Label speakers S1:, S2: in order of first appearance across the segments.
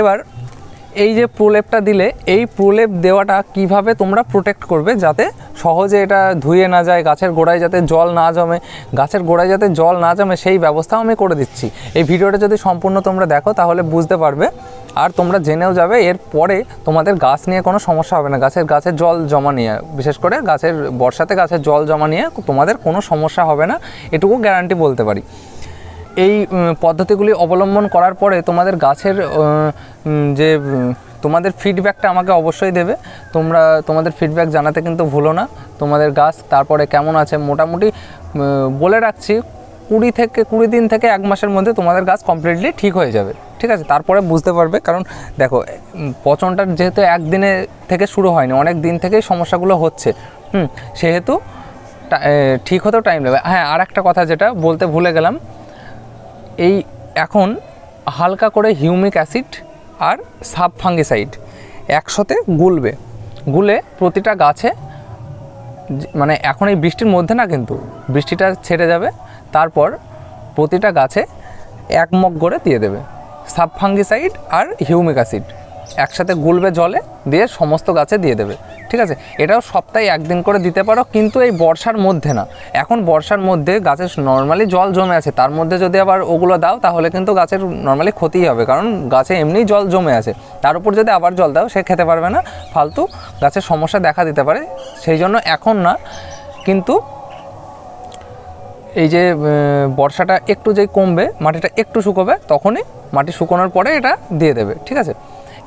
S1: এবার এই যে প্রলেপটা দিলে, এই প্রলেপ দেওয়াটা কীভাবে তোমরা প্রোটেক্ট করবে যাতে সহজে এটা ধুয়ে না যায়, গাছের গোড়ায় যাতে জল না জমে? গাছের গোড়ায় যাতে জল না জমে, সেই ব্যবস্থাও আমি করে দিচ্ছি। এই ভিডিওটা যদি সম্পূর্ণ তোমরা দেখো, তাহলে বুঝতে পারবে। আর তোমরা জেনেও যাবে, এর পরে তোমাদের গাছ নিয়ে কোনো সমস্যা হবে না। গাছের গাছের জল জমা নিয়ে, বিশেষ করে গাছের বর্ষাতে গাছের জল জমা নিয়ে তোমাদের কোনো সমস্যা হবে না। এটুকু গ্যারান্টি বলতে পারি। এই পদ্ধতিগুলি অবলম্বন করার পরে তোমাদের গাছের যে তোমাদের ফিডব্যাকটা আমাকে অবশ্যই দেবে। তোমরা, তোমাদের ফিডব্যাক জানাতে কিন্তু ভুলো না। তোমাদের গাছ তারপরে কেমন আছে? মোটামুটি বলে রাখছি, কুড়ি থেকে, কুড়ি দিন থেকে এক মাসের মধ্যে তোমাদের গাছ কমপ্লিটলি ঠিক হয়ে যাবে। ঠিক আছে? তারপরে বুঝতে পারবে, কারণ দেখো, পচনটা যেহেতু একদিনে থেকে শুরু হয়নি, অনেক দিন থেকেই সমস্যাগুলো হচ্ছে। হুম, সেহেতু ঠিক হতেও টাইম লাগবে হ্যাঁ আর একটা কথা যেটা বলতে ভুলে গেলাম এই এখন হালকা করে হিউমিক অ্যাসিড আর সাব ফাঙ্গিসাইড একসাথে গুলবে। গুলে প্রতিটা গাছে মানে এখন এই বৃষ্টির মধ্যে না কিন্তু বৃষ্টিটা ছেড়ে যাবে, তারপর প্রতিটা গাছে এক মগ করে দিয়ে দেবে। সাব ফাঙ্গিসাইড আর হিউমিক অ্যাসিড। একসাথে গুলবে জলে দিয়ে সমস্ত গাছে দিয়ে দেবে। ঠিক আছে? এটাও সপ্তাহে একদিন করে দিতে পারো, কিন্তু এই বর্ষার মধ্যে না। এখন বর্ষার মধ্যে গাছের নর্মালি জল জমে আছে, তার মধ্যে যদি আবার ওগুলো দাও, তাহলে কিন্তু গাছের নর্মালি ক্ষতিই হবে, কারণ গাছে এমনিই জল জমে আছে। তার উপর যদি আবার জল দাও, সে খেতে পারবে না, ফালতু গাছের সমস্যা দেখা দিতে পারে। সেই জন্য এখন না, কিন্তু এই যে বর্ষাটা একটু যেই কমবে, মাটিটা একটু শুকোবে, তখনই মাটি শুকোনোর পরে এটা দিয়ে দেবে, ঠিক আছে?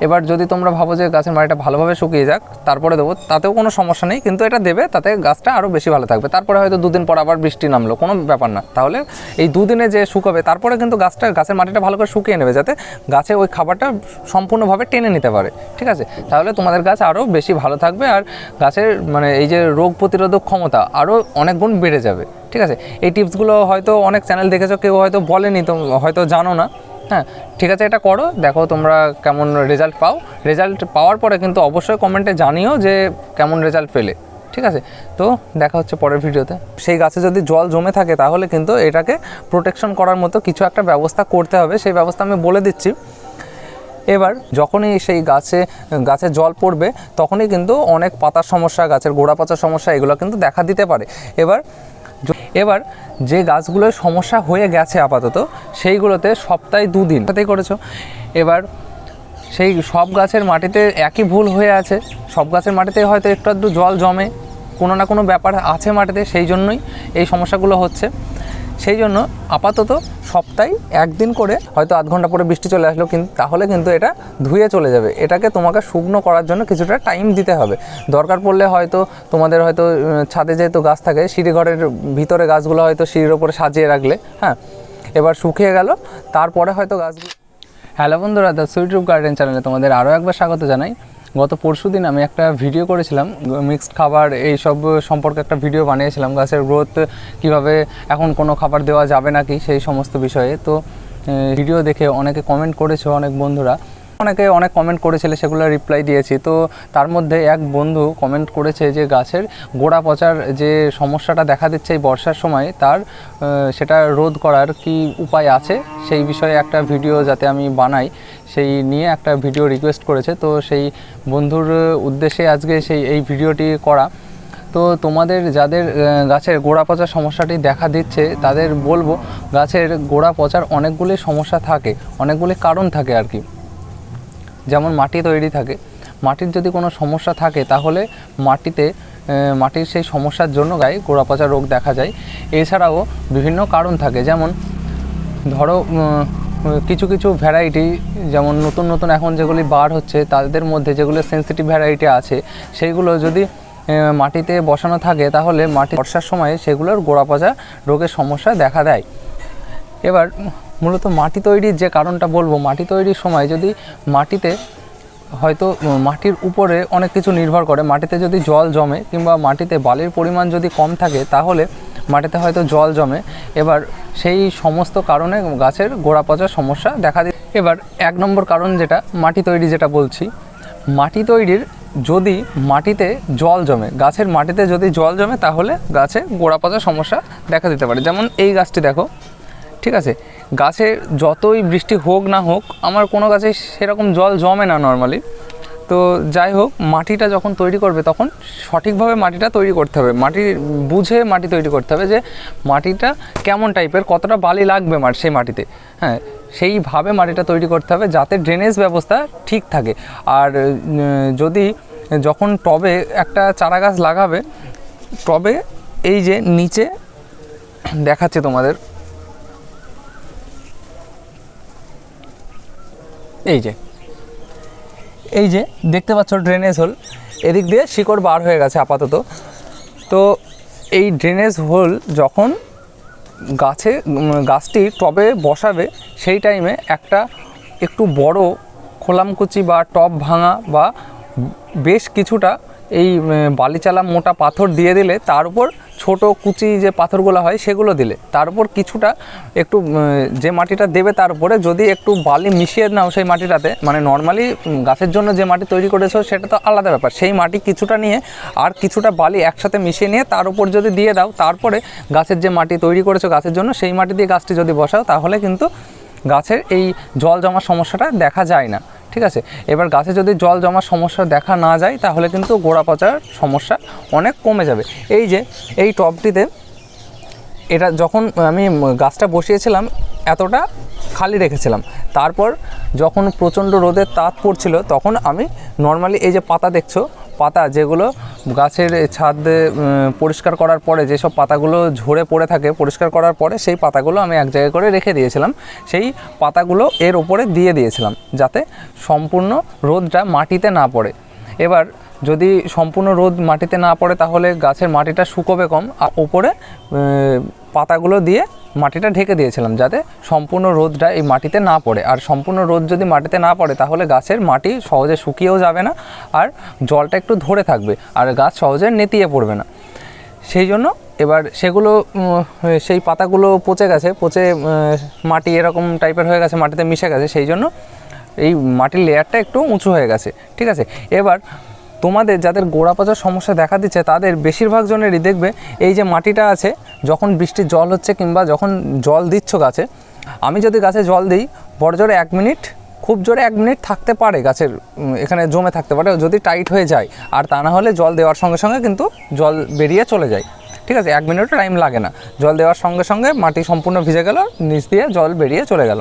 S1: এবার যদি তোমরা ভাবো যে গাছের মাটিটা ভালোভাবে শুকিয়ে যাক, তারপরে দেবো, তাতেও কোনো সমস্যা নেই, কিন্তু এটা দেবে, তাতে গাছটা আরও বেশি ভালো থাকবে। তারপরে হয়তো দুদিন পর আবার বৃষ্টি নামলো, কোনো ব্যাপার না। তাহলে এই দুদিনে যে শুকাবে, তারপরে কিন্তু গাছটা, গাছের মাটিটা ভালো করে শুকিয়ে নেবে, যাতে গাছে ওই খাবারটা সম্পূর্ণভাবে টেনে নিতে পারে, ঠিক আছে? তাহলে তোমাদের গাছ আরও বেশি ভালো থাকবে, আর গাছের মানে এই যে রোগ প্রতিরোধক ক্ষমতা আরও অনেক গুণ বেড়ে যাবে, ঠিক আছে? এই টিপসগুলো হয়তো অনেক চ্যানেল দেখেছ, কেউ হয়তো বলেনি, তো হয়তো জানো না। হ্যাঁ ঠিক আছে, এটা করো, দেখো তোমরা কেমন রেজাল্ট পাও। রেজাল্ট পাওয়ার পরে কিন্তু অবশ্যই কমেন্টে জানিও যে কেমন রেজাল্ট পেলে, ঠিক আছে? তো দেখা হচ্ছে পরের ভিডিওতে। সেই গাছে যদি জল জমে থাকে তাহলে কিন্তু এটাকে প্রোটেকশন করার মতো কিছু একটা ব্যবস্থা করতে হবে। সেই ব্যবস্থা আমি বলে দিচ্ছি। এবার যখনই সেই গাছে গাছে জল পড়বে, তখনই কিন্তু অনেক পাতার সমস্যা, গাছের গোড়া পচার সমস্যা, এগুলো কিন্তু দেখা দিতে পারে। এবার এবার যে গাছগুলোর সমস্যা হয়ে গেছে আপাতত, সেইগুলোতে সপ্তাহে দুদিন সাথেই করেছ। এবার সেই সব গাছের মাটিতে একই ভুল হয়ে আছে। সব গাছের মাটিতে হয়তো একটু আধটু জল জমে, কোনো না কোনো ব্যাপার আছে মাটিতে, সেই জন্যই এই সমস্যাগুলো হচ্ছে। সেই জন্য আপাতত সপ্তাহে একদিন করে হয়তো আধ ঘণ্টা পরে বৃষ্টি চলে আসলো কিন্তু তাহলে কিন্তু এটা ধুয়ে চলে যাবে। এটাকে তোমাকে শুকনো করার জন্য কিছুটা টাইম দিতে হবে। দরকার পড়লে হয়তো তোমাদের হয়তো ছাদে যেহেতু গাছ থাকে সিঁড়ি ঘরের ভিতরে গাছগুলো হয়তো সিঁড়ির ওপরে সাজিয়ে রাখলে হ্যাঁ? এবার শুকিয়ে গেল, তারপরে হয়তো গাছগুলো হ্যালো বন্ধুরা, দ্য সুইট রুপ গার্ডেন চ্যানেলে তোমাদের আরও একবার স্বাগত জানাই। গত পরশু দিন আমি একটা ভিডিও করেছিলাম মিক্সড খাবার এই সব সম্পর্কে একটা ভিডিও বানিয়েছিলাম, গাছের গ্রোথ কীভাবে এখন কোনো খাবার দেওয়া যাবে নাকি সেই সমস্ত বিষয়ে। তো ভিডিও দেখে অনেকে কমেন্ট করেছে, অনেক বন্ধুরা। অনেকে অনেক কমেন্ট করেছিল, সেগুলো রিপ্লাই দিয়েছি। তো তার মধ্যে এক বন্ধু কমেন্ট করেছে যে গাছের গোড়া পচার যে সমস্যাটা দেখা দিচ্ছে এই বর্ষার সময়, তার সেটা রোধ করার কি উপায় আছে? সেই বিষয়ে একটা ভিডিও যাতে আমি বানাই, সেই নিয়ে একটা ভিডিও রিকোয়েস্ট করেছে। তো সেই বন্ধুর উদ্দেশ্যে আজকে সেই, এই ভিডিওটি করা। তো তোমাদের যাদের গাছের গোড়া পচার সমস্যাটি দেখা দিচ্ছে, তাদের বলব, গাছের গোড়া পচার অনেকগুলি সমস্যা থাকে, অনেকগুলি কারণ থাকে আর কি। যেমন মাটি তৈরি থাকে, মাটির যদি কোনো সমস্যা থাকে তাহলে মাটিতে মাটির সেই সমস্যার জন্য গায়ে গোড়া পচা রোগ দেখা যায়। এছাড়াও বিভিন্ন কারণ থাকে, যেমন ধরো কিছু কিছু ভ্যারাইটি যেমন নতুন নতুন এখন যেগুলি বার হচ্ছে, তাদের মধ্যে যেগুলো সেন্সিটিভ ভ্যারাইটি আছে, সেইগুলো যদি মাটিতে বসানো থাকে তাহলে মাটি বর্ষার সময় সেগুলোর গোড়া পচা রোগের সমস্যা দেখা দেয়। এবার মূলত মাটি তৈরির যে কারণটা বলব, মাটি তৈরির সময় যদি মাটিতে হয়তো মাটির উপরে অনেক কিছু নির্ভর করে, মাটিতে যদি জল জমে কিংবা মাটিতে বালির পরিমাণ যদি কম থাকে, তাহলে মাটিতে হয়তো জল জমে। এবার সেই সমস্ত কারণে গাছের গোড়া পচার সমস্যা দেখা দিই এবার এক নম্বর কারণ যেটা, মাটি তৈরি যেটা বলছি, মাটি তৈরির যদি মাটিতে জল জমে, গাছের মাটিতে যদি জল জমে, তাহলে গাছে গোড়া পচার সমস্যা দেখা দিতে পারে। যেমন এই গাছটি দেখো ঠিক আছে? গাছে যতই বৃষ্টি হোক না হোক, আমার কোনো গাছে সেরকম জল জমে না নর্মালি তো যাই হোক, মাটিটা যখন তৈরি করবে তখন সঠিকভাবে মাটিটা তৈরি করতে হবে। মাটি বুঝে মাটি তৈরি করতে হবে যে মাটিটা কেমন টাইপের, কতটা বালি লাগবে মাটি, সেই মাটিতে। হ্যাঁ সেইভাবে মাটিটা তৈরি করতে হবে যাতে ড্রেনেজ ব্যবস্থা ঠিক থাকে। আর যদি যখন টবে একটা চারা গাছ লাগাবে, টবে এই যে নিচে দেখাচ্ছে তোমাদের এই যে। এই যে, দেখতে পাচ্ছ ড্রেনেজ হোল এদিক দিয়ে শিকড় বার হয়ে গেছে আপাতত। তো এই ড্রেনেজ হোল যখন গাছে গাছটি টবে বসাবে, সেই টাইমে একটা একটু বড় খোলামকুচি বা টব ভাঙা বা বেশ কিছুটা এই বালিচালা মোটা পাথর দিয়ে দিলে, তার উপর ছোট কুচি যে পাথরগুলো হয় সেগুলো দিলে। তার উপর কিছুটা একটু যে মাটিটা দেবে তার উপরে যদি একটু বালি মিশিয়ে নাও সেই মাটিটাতে মানে নর্মালি গাছের জন্য যে মাটি তৈরি করেছ সেটা তো আলাদা ব্যাপার। সেই মাটি কিছুটা নিয়ে আর কিছুটা বালি একসাথে মিশিয়ে নিয়ে তার উপর যদি দিয়ে দাও, তারপরে গাছের যে মাটি তৈরি করেছ গাছের জন্য, সেই মাটি দিয়ে গাছটি যদি বসাও, তাহলে কিন্তু গাছের এই জল জমার সমস্যাটা দেখা যায় না। ঠিক আছে? এবার গাছে যদি জল জমার সমস্যা দেখা না যায়, তাহলে কিন্তু গোড়া পচার সমস্যা অনেক কমে যাবে। এই যে, এই টবটিতে এটা যখন আমি গাছটা বসিয়েছিলাম, এতটা খালি রেখেছিলাম। তারপর যখন প্রচণ্ড রোদের তাপ পড়ছিল, তখন আমি নর্মালি এই যে পাতা দেখছ পাতা যেগুলো গাছের ছাদ পরিষ্কার করার পরে যেসব পাতাগুলো ঝরে পড়ে থাকে, পরিষ্কার করার পরে সেই পাতাগুলো আমি এক জায়গায় করে রেখে দিয়েছিলাম। সেই পাতাগুলো এর ওপরে দিয়ে দিয়েছিলাম যাতে সম্পূর্ণ রোদটা মাটিতে না পড়ে। এবার যদি সম্পূর্ণ রোদ মাটিতে না পড়ে তাহলে গাছের মাটিটা শুকোবে কম, আর ওপরে পাতাগুলো দিয়ে মাটিটা ঢেকে দিয়েছিলাম যাতে সম্পূর্ণ রোদটা এই মাটিতে না পড়ে। আর সম্পূর্ণ রোদ যদি মাটিতে না পড়ে, তাহলে গাছের মাটি সহজে শুকিয়েও যাবে না আর জলটা একটু ধরে থাকবে আর গাছ সহজে নেতিয়ে পড়বে না। সেই জন্য এবার সেগুলো সেই পাতাগুলো পচে গেছে, পচে মাটি এরকম টাইপের হয়ে গেছে, মাটিতে মিশে গেছে, সেই জন্য এই মাটির লেয়ারটা একটু উঁচু হয়ে গেছে, ঠিক আছে? এবার তোমাদের যাদের গোড়া পচার সমস্যা দেখা দিচ্ছে, তাদের বেশিরভাগ জনেরই দেখবে এই যে মাটিটা আছে, যখন বৃষ্টির জল হচ্ছে কিংবা যখন জল দিচ্ছ গাছে, আমি যদি গাছে জল দিই, বড় জোরে এক মিনিট, খুব জোরে এক মিনিট থাকতে পারে গাছের এখানে জমে থাকতে পারে, যদি টাইট হয়ে যায়। আর তা না হলে জল দেওয়ার সঙ্গে সঙ্গে কিন্তু জল বেরিয়ে চলে যায়। ঠিক আছে, এক মিনিটও টাইম লাগে না। জল দেওয়ার সঙ্গে সঙ্গে মাটি সম্পূর্ণ ভিজে গেল, নিচ দিয়ে জল বেরিয়ে চলে গেল।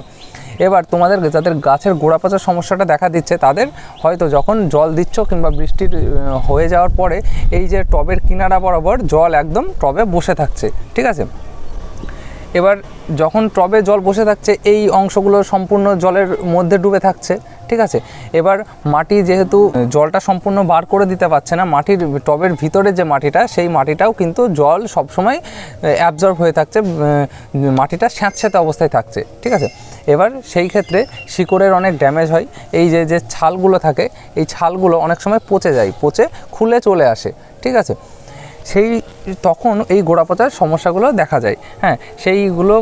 S1: এবার তোমাদের যাদের গাছের গোড়া পচার সমস্যাটা দেখা দিচ্ছে, তাদের হয়তো যখন জল দিচ্ছ কিংবা বৃষ্টির হয়ে যাওয়ার পরে এই যে টবের কিনারা বরাবর জল একদম টবে বসে থাকছে, ঠিক আছে? এবার যখন টবে জল বসে থাকছে, এই অংশগুলো সম্পূর্ণ জলের মধ্যে ডুবে থাকছে, ঠিক আছে? এবার মাটি যেহেতু জলটা সম্পূর্ণ বার করে দিতে পারছে না, মাটির টবের ভিতরে যে মাটিটা, সেই মাটিটাও কিন্তু জল সবসময় অ্যাবজর্ব হয়ে থাকছে মাটিটা স্যাঁতস্যাঁতে অবস্থায় থাকছে, ঠিক আছে? এবার সেই ক্ষেত্রে শিকড়ের অনেক ড্যামেজ হয়। এই যে যে ছালগুলো থাকে, এই ছালগুলো অনেক সময় পচে যায়, পচে খুলে চলে আসে, ঠিক আছে? সেই তখন এই গোড়া পচার সমস্যাগুলো দেখা যায়। হ্যাঁ সেইগুলো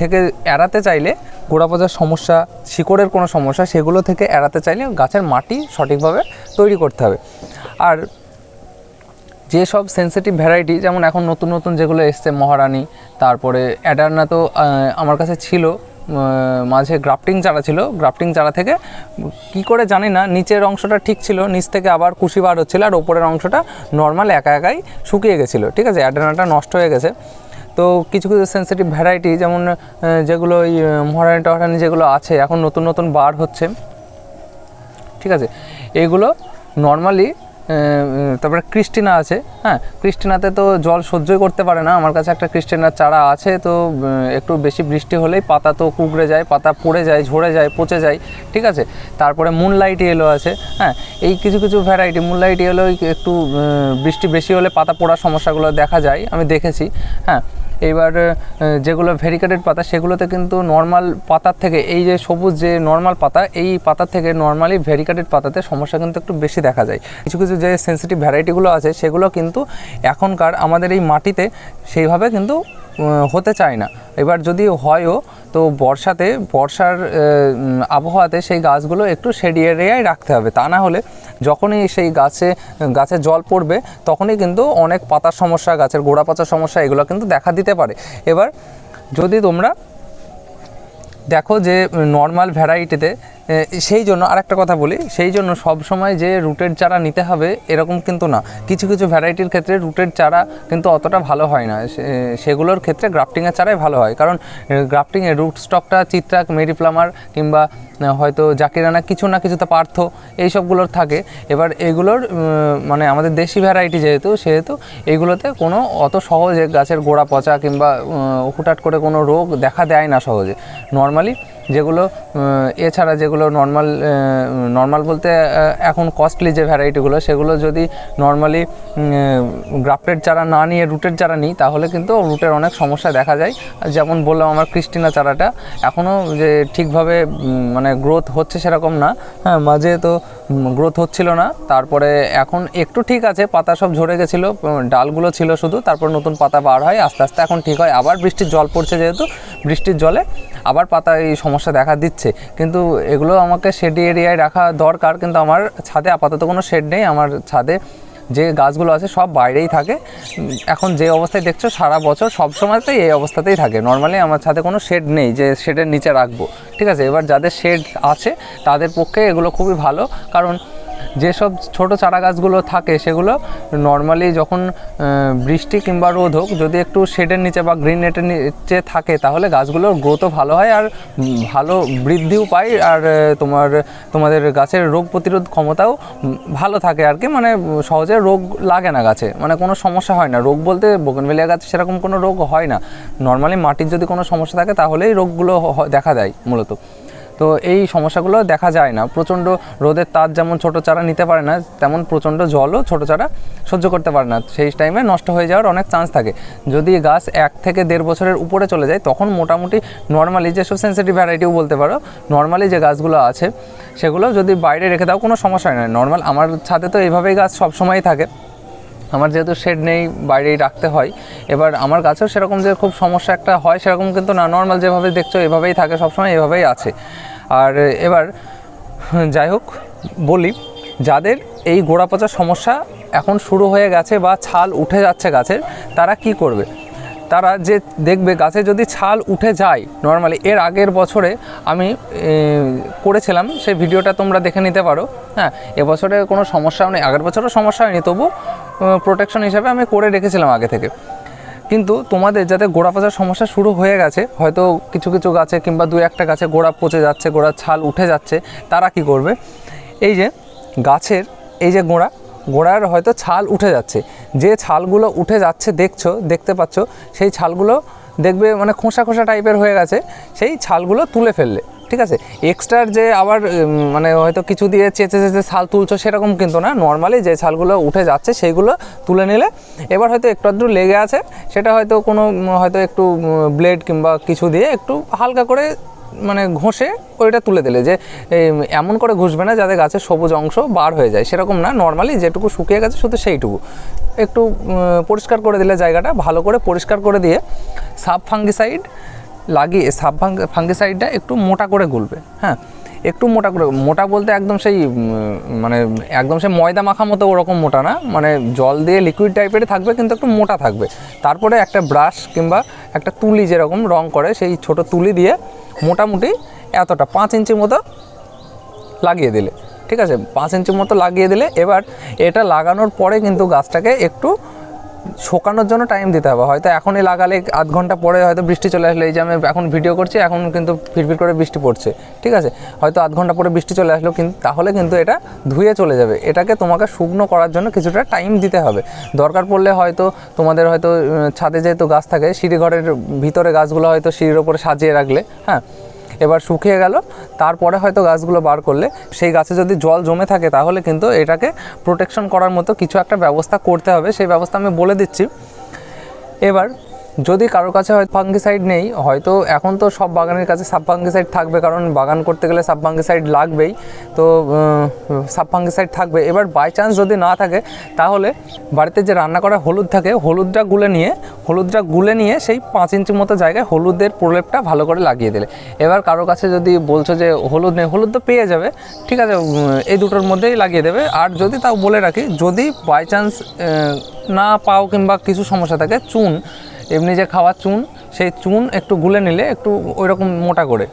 S1: থেকে এড়াতে চাইলে গোড়া পচার সমস্যা, শিকড়ের কোনো সমস্যা, সেগুলো থেকে এড়াতে চাইলে গাছের মাটি সঠিকভাবে তৈরি করতে হবে। আর যেসব সেন্সিটিভ ভ্যারাইটি যেমন এখন নতুন নতুন যেগুলো এসছে, মহারানী, তারপরে অ্যাডারনা তো আমার কাছে ছিল মাঝে গ্রাফটিং চারা ছিল। গ্রাফটিং চারা থেকে কি করে জানি না, নিচের অংশটা ঠিক ছিল, নিচ থেকে আবার কুশি বার হচ্ছিল আর ওপরের অংশটা নর্মাল একা একাই শুকিয়ে গেছিল, ঠিক আছে? অ্যাডেনাটা নষ্ট হয়ে গেছে। তো কিছু কিছু সেন্সিটিভ ভ্যারাইটি যেমন যেগুলো ওই মহারানি টহারানি যেগুলো আছে, এখন নতুন নতুন বার হচ্ছে, ঠিক আছে? এইগুলো নর্মালি তারপরে ক্রিস্টিনা আছে হ্যাঁ ক্রিস্টিনাতে তো জল সহ্যই করতে পারে না, আমার কাছে একটা ক্রিস্টিনার চারা আছে, তো একটু বেশি বৃষ্টি হলেই পাতা তো কুকড়ে যায়, পাতা পড়ে যায়, ঝরে যায়, পচে যায়, ঠিক আছে? তারপরে মুনলাইট ইয়েলো আছে হ্যাঁ এই কিছু কিছু ভ্যারাইটি মুনলাইট ইয়েলো একটু বৃষ্টি বেশি হলে পাতা পোড়ার সমস্যাগুলো দেখা যায়, আমি দেখেছি হ্যাঁ এইবার আহ, যেগুলো ভেরিকেটেড পাতা সেগুলোতে কিন্তু নর্মাল পাতার থেকে এই যে সবুজ যে নর্মাল পাতা এই পাতা থেকে নর্মালি ভেরিকেটেড পাতাতে সমস্যা কিন্তু একটু বেশি দেখা যায়। কিছু কিছু যে সেন্সিটিভ ভ্যারাইটিগুলো আছে সেগুলো কিন্তু এখনকার আমাদের এই মাটিতে সেইভাবে কিন্তু হতে চায় না। এবার যদি হয়ও, তো বর্ষাতে, বর্ষার আবহাওয়াতে সেই গাছগুলো একটু শেডি এরিয়ায় রাখতে হবে। তা না হলে যখনই সেই গাছে গাছে জল পড়বে, তখনই কিন্তু অনেক পাতার সমস্যা, গাছের গোড়া পচার সমস্যা, এগুলো কিন্তু দেখা দিতে পারে। এবার যদি তোমরা দেখো যে নর্মাল ভ্যারাইটিতে সেই জন্য আরেকটা কথা বলি সেই জন্য সব সময় যে রুটের চারা নিতে হবে এরকম কিন্তু না। কিছু কিছু ভ্যারাইটির ক্ষেত্রে রুটের চারা কিন্তু অতটা ভালো হয় না। সেগুলোর ক্ষেত্রে গ্রাফটিংয়ের চারাই ভালো হয়। কারণ গ্রাফটিংয়ের রুট স্টকটা চিত্রাক মেরিপ্লামার কিংবা হয়তো জাকিরানা কিছু না কিছু তো পার্থ এই সবগুলোর থাকে। এবার এগুলোর মানে আমাদের দেশি ভ্যারাইটি যেহেতু সেহেতু এইগুলোতে কোনো অত সহজে গাছের গোড়া পচা কিংবা উম, হুটহাট করে কোনো রোগ দেখা দেয় না সহজে। নর্মালি যেগুলো এছাড়া যেগুলো নর্মাল নর্মাল বলতে এখন কস্টলি যে ভ্যারাইটিগুলো সেগুলো যদি নর্মালি গ্রাফটেড চারা না নিয়ে রুটের চারা নিই, তাহলে কিন্তু রুটের অনেক সমস্যা দেখা যায়। যেমন বললাম আমার ক্রিস্টিনা চারাটা এখনও যে ঠিকভাবে মানে গ্রোথ হচ্ছে সেরকম না। হ্যাঁ মাঝে তো গ্রোথ হচ্ছিল না, তারপরে এখন একটু ঠিক আছে, পাতা সব ঝরে গেছিল ডালগুলো ছিল শুধু, তারপর নতুন পাতা বার হয়, আস্তে আস্তে এখন ঠিক হয়। আবার বৃষ্টির জল পড়ছে যেহেতু বৃষ্টির জলে আবার পাতা এই সমস্যা দেখা দিচ্ছে। কিন্তু এগুলো আমাকে শেড এরিয়ায় রাখা দরকার, কিন্তু আমার ছাদে আপাতত কোনো শেড নেই। আমার ছাদে যে গাছগুলো আছে সব বাইরেই থাকে। এখন যে অবস্থায় দেখছ, সারা বছর সব সময়তেই এই অবস্থাতেই থাকে। নর্মালি আমার ছাদে কোনো শেড নেই, যে শেডের নিচে রাখব। ঠিক আছে? এবার যাদের শেড আছে, তাদের পক্ষে এগুলো খুবই ভালো। কারণ যেসব ছোট চারা গাছগুলো থাকে, সেগুলো নর্মালি যখন বৃষ্টি কিংবা রোদ হোক, যদি একটু শেডের নিচে বা গ্রিন নেটের নিচে থাকে, তাহলে গাছগুলোর গ্রোথও ভালো হয় আর ভালো বৃদ্ধিও পায় আর তোমার, তোমাদের গাছের রোগ প্রতিরোধ ক্ষমতাও ভালো থাকে আর কি। মানে সহজে রোগ লাগে না গাছে মানে কোনো সমস্যা হয় না। রোগ বলতে বোগনভেলিয়া গাছে সেরকম কোনো রোগ হয় না। নর্মালি মাটির যদি কোনো সমস্যা থাকে, তাহলেই রোগগুলো দেখা দেয় মূলত। তো এই সমস্যাগুলো দেখা যায় না। প্রচণ্ড রোদের তাপ যেমন ছোট চারা নিতে পারে না, তেমন প্রচণ্ড জলও ছোট চারা সহ্য করতে পারে না। সেই টাইমে নষ্ট হয়ে যাওয়ার অনেক চান্স থাকে। যদি গাছ এক থেকে দেড় বছরের উপরে চলে যায়, তখন মোটামুটি নর্মালি যেসব সেন্সিটিভ ভ্যারাইটিও বলতে পারো নর্মালি যে গাছগুলো আছে, সেগুলো যদি বাইরে রেখে দাও, কোনো সমস্যা হয় না। নর্মাল আমার ছাদে তো এইভাবেই গাছ সবসময়ই থাকে। আমার যেহেতু শেড নেই, বাইরেই রাখতে হয়। এবার আমার গাছেও সেরকম যে খুব সমস্যা একটা হয়, সেরকম কিন্তু না। নর্মাল যেভাবে দেখছ, এভাবেই থাকে সবসময়, এভাবেই আছে। আর এবার, যাই হোক, বলি, যাদের এই গোড়া পচার সমস্যা এখন শুরু হয়ে গেছে বা ছাল উঠে যাচ্ছে গাছের, তারা কি করবে? তারা যে দেখবে গাছে যদি ছাল উঠে যায় নর্মালি এর আগের বছরে আমি করেছিলাম, সেই ভিডিওটা তোমরা দেখে নিতে পারো। হ্যাঁ এবছরে কোনো সমস্যা নেই, আগের বছরও সমস্যা হয়নি, তবু প্রোটেকশন হিসাবে আমি করে রেখেছিলাম আগে থেকে। কিন্তু তোমাদের যাতে গোড়া পচার সমস্যা শুরু হয়ে গেছে, হয়তো কিছু কিছু গাছে কিংবা দু একটা গাছে গোড়া পচে যাচ্ছে, গোড়ার ছাল উঠে যাচ্ছে, তারা কি করবে? এই যে গাছের এই যে গোড়া, গোড়ার হয়তো ছাল উঠে যাচ্ছে। যে ছালগুলো উঠে যাচ্ছে দেখছ, দেখতে পাচ্ছ, সেই ছালগুলো দেখবে মানে খোসা খোসা টাইপের হয়ে গেছে, সেই ছালগুলো তুলে ফেললে। ঠিক আছে? এক্সট্রার যে আবার মানে হয়তো কিছু দিয়ে চেঁচে চেঁচে ছাল তুলছো সেরকম কিন্তু না। নর্মালি যে ছালগুলো উঠে যাচ্ছে সেইগুলো তুলে নিলে এবার হয়তো একটু আধটু লেগে আছে। সেটা হয়তো কোনো, হয়তো একটু ব্লেড কিংবা কিছু দিয়ে একটু হালকা করে মানে ঘষে ওইটা তুলে দিলে যে এমন করে ঘষবে না যাতে গাছের সবুজ অংশ বার হয়ে যায়। সেরকম না। নর্মালি যেটুকু শুকিয়ে গেছে শুধু সেইটুকু। একটু পরিষ্কার করে দিলে জায়গাটা ভালো করে পরিষ্কার করে দিয়ে সাব ফাঙ্গিসাইড লাগিয়ে সাব ফাঙ্গিসাইডটা একটু মোটা করে গুলবে হ্যাঁ? একটু মোটা করে, মোটা বলতে একদম সেই মানে একদম সেই ময়দা মাখা মতো ওরকম মোটা না মানে জল দিয়ে লিকুইড টাইপেরই থাকবে কিন্তু একটু মোটা থাকবে। তারপরে একটা ব্রাশ কিংবা একটা তুলি যেরকম রং করে, সেই ছোট তুলি দিয়ে মোটামুটি এতটা পাঁচ ইঞ্চির মতো লাগিয়ে দিলে, ঠিক আছে? পাঁচ ইঞ্চির মতো লাগিয়ে দিলে এবার এটা লাগানোর পরে কিন্তু গাছটাকে একটু শোকানোর জন্য টাইম দিতে হবে। হয়তো এখনই লাগালে আধ ঘণ্টা পরে হয়তো বৃষ্টি চলে আসলো, এই যে আমি এখন ভিডিও করছি, এখন কিন্তু ফিরফির করে বৃষ্টি পড়ছে, ঠিক আছে? হয়তো আধ ঘণ্টা পরে বৃষ্টি চলে আসলো কিন্তু তাহলে কিন্তু এটা ধুয়ে চলে যাবে। এটাকে তোমাকে শুকনো করার জন্য কিছুটা টাইম দিতে হবে। দরকার পড়লে হয়তো তোমাদের হয়তো ছাদে যেহেতু গাছ থাকে সিঁড়ি ঘরের ভিতরে গাছগুলো হয়তো সিঁড়ির ওপরে সাজিয়ে রাখলে হ্যাঁ? এবার শুকিয়ে গেল, তারপরে হয়তো গাছগুলো বার করলে। সেই গাছে যদি জল জমে থাকে, তাহলে কিন্তু এটাকে প্রোটেকশন করার মতো কিছু একটা ব্যবস্থা করতে হবে। সেই ব্যবস্থা আমি বলে দিচ্ছি। এবার যদি কারোর কাছে হয়তো ফাঙ্গিসাইড নেই, হয়তো এখন তো সব বাগানের কাছে সাব ফাঙ্গিসাইড থাকবে, কারণ বাগান করতে গেলে সাব ফাঙ্গিসাইড লাগবেই। তো সাব ফাঙ্গিসাইড থাকবে। এবার বাই চান্স যদি না থাকে, তাহলে বাড়িতে যে রান্না করা হলুদ থাকে, হলুদটা গুলে নিয়ে, হলুদটা গুলে নিয়ে সেই পাঁচ ইঞ্চি মতো জায়গায় হলুদের প্রলেপটা ভালো করে লাগিয়ে দিলে। এবার কারোর কাছে যদি বলছো যে হলুদ নেই, হলুদ তো পেয়ে যাবে, ঠিক আছে এই দুটোর মধ্যেই লাগিয়ে দেবে। আর যদি তাও বলে রাখি, যদি বাই চান্স না পাও কিংবা কিছু সমস্যা থাকে, চুন এমনি যে খাওয়ার চুন, সেই চুন একটু গুলে নিলে একটু ওই রকম মোটা করে।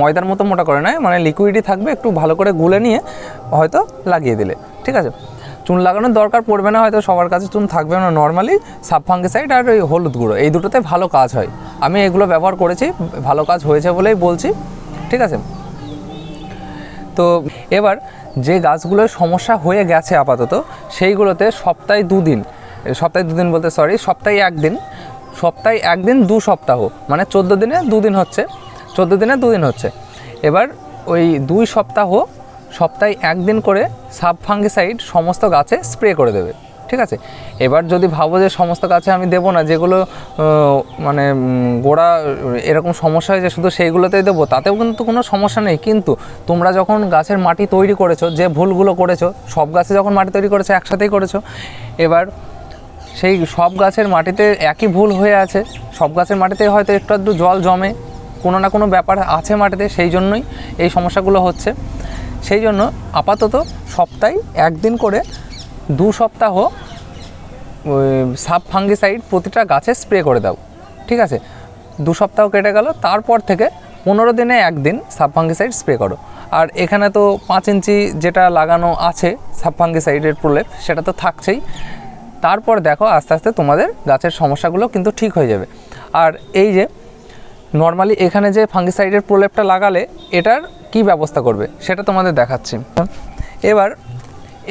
S1: ময়দার মতো মোটা করে নয় মানে লিকুইডই থাকবে, একটু ভালো করে গুলে নিয়ে হয়তো লাগিয়ে দিলে। ঠিক আছে? চুন লাগানোর দরকার পড়বে না, হয়তো সবার কাছে চুন থাকবে না নর্মালি ফাঙ্গিসাইড আর ওই হলুদ গুঁড়ো, এই দুটোতে ভালো কাজ হয়। আমি এগুলো ব্যবহার করেছি, ভালো কাজ হয়েছে বলেই বলছি। ঠিক আছে? তো এবার যে গাছগুলোর সমস্যা হয়ে গেছে আপাতত, সেইগুলোতে সপ্তাহে দুদিন সপ্তাহে দুদিন বলতে সরি সপ্তাহে একদিন সপ্তাহে একদিন দু সপ্তাহ মানে চোদ্দ দিনে দুদিন হচ্ছে, চোদ্দ দিনে দুদিন হচ্ছে। এবার ওই দুই সপ্তাহ সপ্তাহে একদিন করে সাব ফাঙ্গিসাইড সমস্ত গাছে স্প্রে করে দেবে, ঠিক আছে? এবার যদি ভাবো যে সমস্ত গাছে আমি দেবো না, যেগুলো মানে গোড়া, এরকম সমস্যা হয়েছে শুধু সেইগুলোতেই দেবো, তাতেও কিন্তু কোনো সমস্যা নেই। কিন্তু তোমরা যখন গাছের মাটি তৈরি করেছ, যে ভুলগুলো করেছ, সব গাছে যখন মাটি তৈরি করেছ, একসাথেই করেছ, এবার সেই সব গাছের মাটিতে একই ভুল হয়ে আছে। সব গাছের মাটিতে হয়তো একটু আধটু জল জমে, কোনো না কোনো ব্যাপার আছে মাটিতে, সেই জন্যই এই সমস্যাগুলো হচ্ছে। সেই জন্য আপাতত সপ্তাহে একদিন করে দু সপ্তাহ সাব ফাঙ্গিসাইড প্রতিটা গাছে স্প্রে করে দাও, ঠিক আছে? দু সপ্তাহ কেটে গেল, তারপর থেকে পনেরো দিনে একদিন সাব ফাঙ্গিসাইড স্প্রে করো। আর এখানে তো পাঁচ ইঞ্চি যেটা লাগানো আছে সাব ফাঙ্গিসাইডের প্রলেপ, সেটা তো থাকছেই। তারপর দেখো আস্তে আস্তে তোমাদের গাছের সমস্যাগুলো কিন্তু ঠিক হয়ে যাবে। আর এই যে নর্মালি এখানে যে ফাঙ্গিসাইডের প্রলেপটা লাগালে এটার কি ব্যবস্থা করবে সেটা তোমাদের দেখাচ্ছি। এবার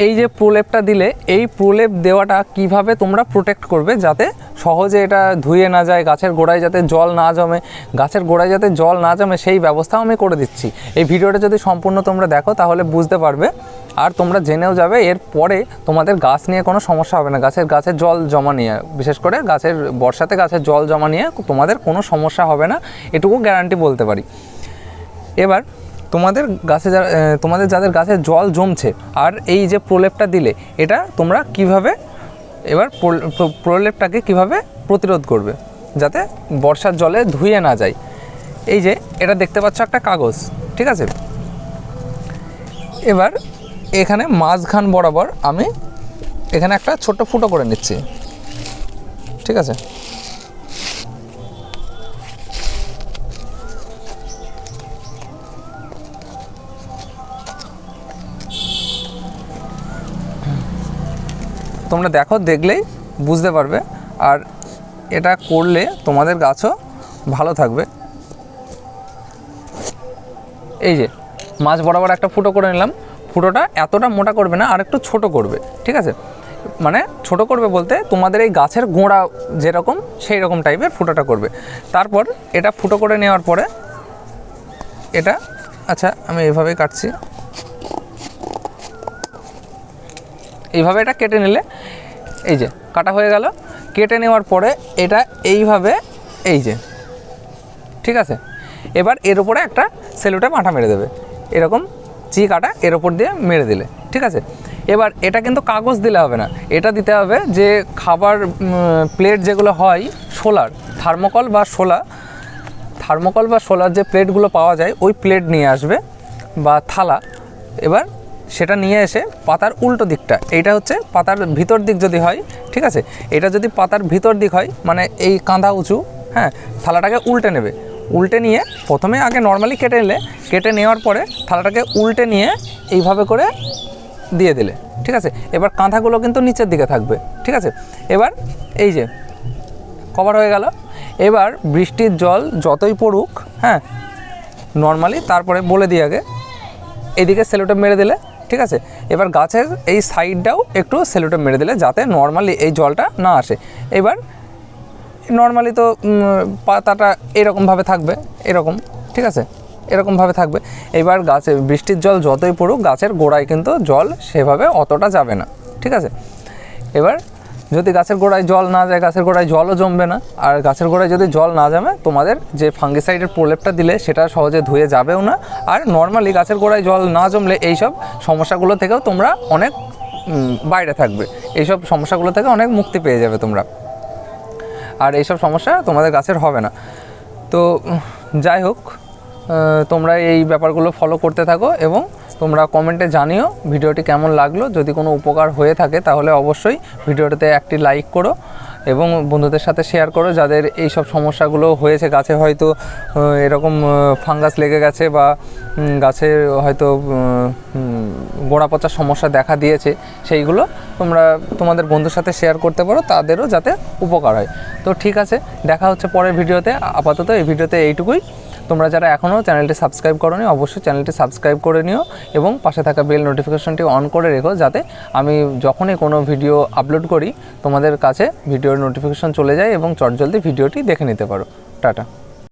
S1: এই যে প্রলেপটা দিলে এই প্রলেপ দেওয়াটা কীভাবে তোমরা প্রোটেক্ট করবে যাতে সহজে এটা ধুয়ে না যায়, গাছের গোড়ায় যাতে জল না জমে, গাছের গোড়ায় যাতে জল না জমে সেই ব্যবস্থাও আমি করে দিচ্ছি। এই ভিডিওটা যদি সম্পূর্ণ তোমরা দেখো তাহলে বুঝতে পারবে আর তোমরা জেনেও যাবে এর পরে তোমাদের গাছ নিয়ে কোনো সমস্যা হবে না। গাছের গাছের জল জমা নিয়ে বিশেষ করে গাছের বর্ষাতে গাছের জল জমা নিয়ে তোমাদের কোনো সমস্যা হবে না এটুকু গ্যারান্টি বলতে পারি। এবার তোমাদের গাছে যা আহ, তোমাদের যাদের গাছে জল জমছে আর এই যে প্রলেপটা দিলে এটা তোমরা কীভাবে এবার প্রলেপটাকে কীভাবে প্রতিরোধ করবে যাতে বর্ষার জলে ধুয়ে না যায়। এই যে এটা দেখতে পাচ্ছ একটা কাগজ ঠিক আছে? এবার এখানে মাঝখান বরাবর আমি এখানে একটা ছোট্ট ফুটো করে নিচ্ছি। ঠিক আছে? তোমরা দেখো, দেখলেই বুঝতে পারবে। আর এটা করলে তোমাদের গাছও ভালো থাকবে। এই যে মাছ বরাবর একটা ফুটো করে নিলাম। ফুটোটা এতটা মোটা করবে না আর একটু ছোট করবে, ঠিক আছে? মানে ছোট করবে বলতে তোমাদের এই গাছের গোড়া যেরকম সেই রকম টাইপের ফুটোটা করবে। তারপর এটা ফুটো করে নেওয়ার পরে এটা আচ্ছা আমি এভাবেই কাটছি। এইভাবে এটা কেটে নিলে, এই যে, কাটা হয়ে গেল। কেটে নেওয়ার পরে এটা এইভাবে, এই যে, ঠিক আছে? এবার এর উপরে একটা সেলুটে মাথা মেরে দেবে। এরকম চি কাটা এর ওপর দিয়ে মেরে দিলে, ঠিক আছে? এবার এটা কিন্তু কাগজ দিলে হবে না। এটা দিতে হবে যে খাবার প্লেট যেগুলো হয়, সোলার থার্মোকল বা শোলা থার্মোকল বা সোলার যে প্লেটগুলো পাওয়া যায়, ওই প্লেট নিয়ে আসবে বা থালা। এবার সেটা নিয়ে এসে পাতার উল্টো দিকটা, এইটা হচ্ছে পাতার ভিতর দিক যদি হয়, ঠিক আছে? এটা যদি পাতার ভিতর দিক হয় মানে এই কাঁধা উঁচু হ্যাঁ থালাটাকে উল্টে নেবে। উল্টে নিয়ে প্রথমে আগে নর্মালি কেটে নিলে, কেটে নেওয়ার পরে থালাটাকে উল্টে নিয়ে এইভাবে করে দিয়ে দিলে, ঠিক আছে? এবার কাঁথাগুলো কিন্তু নিচের দিকে থাকবে, ঠিক আছে? এবার এই যে কভার হয়ে গেল, এবার বৃষ্টির জল যতই পড়ুক হ্যাঁ নর্মালি তারপরে বলে দিই আগে, এদিকে সেলোটেপ মেরে দিলে, ঠিক আছে? এবার গাছের এই সাইডটাও একটু সেলোটেপ মেরে দিলে যাতে নর্মালি এই জলটা না আসে। এবার নর্মালি তো পাতাটা এরকমভাবে থাকবে, এরকম, ঠিক আছে? এরকমভাবে থাকবে। এবার গাছে, বৃষ্টির জল যতই পড়ুক, গাছের গোড়ায় কিন্তু জল সেভাবে অতটা যাবে না, ঠিক আছে? এবার যদি গাছের গোড়ায় জল না যায়, গাছের গোড়ায় জলও জমবে না, আর গাছের গোড়ায় যদি জল না জমে, তোমাদের যে ফাঙ্গিসাইডের প্রলেপটা দিলে সেটা সহজে ধুয়ে যাবেও না। আর নর্মালি গাছের গোড়ায় জল না জমলে এইসব সমস্যাগুলো থেকেও তোমরা অনেক বাইরে থাকবে। এইসব সমস্যাগুলো থেকে অনেক মুক্তি পেয়ে যাবে তোমরা। আর এইসব সমস্যা তোমাদের গাছের হবে না। তো যাই হোক তোমরা এই ব্যাপারগুলো ফলো করতে থাকো এবং তোমরা কমেন্টে জানিও ভিডিওটি কেমন লাগল। যদি কোনো উপকার হয়ে থাকে তাহলে অবশ্যই ভিডিওটাতে একটি লাইক করো। এবং বন্ধুদের সাথে শেয়ার করো, যাদের এই সব সমস্যাগুলো হয়েছে। গাছে হয়তো এরকম ফাঙ্গাস লেগে গেছে বা গাছে হয়তো গোড়া পচার সমস্যা দেখা দিয়েছে, সেইগুলো তোমরা তোমাদের বন্ধুর সাথে শেয়ার করতে পারো, তাদেরও যাতে উপকার হয়। তো ঠিক আছে, দেখা হচ্ছে পরের ভিডিওতে। আপাতত এই ভিডিওতে এইটুকুই। তোমরা যারা এখনও চ্যানেলটি সাবস্ক্রাইব করোনি, অবশ্যই চ্যানেলটি সাবস্ক্রাইব করে নিও এবং পাশে থাকা বেল নোটিফিকেশনটি অন করে রেখো, যাতে আমি যখনই কোনো ভিডিও আপলোড করি, তোমাদের কাছে ভিডিওর নোটিফিকেশন চলে যায় এবং চটজলদি ভিডিওটি দেখে নিতে পারো। টাটা।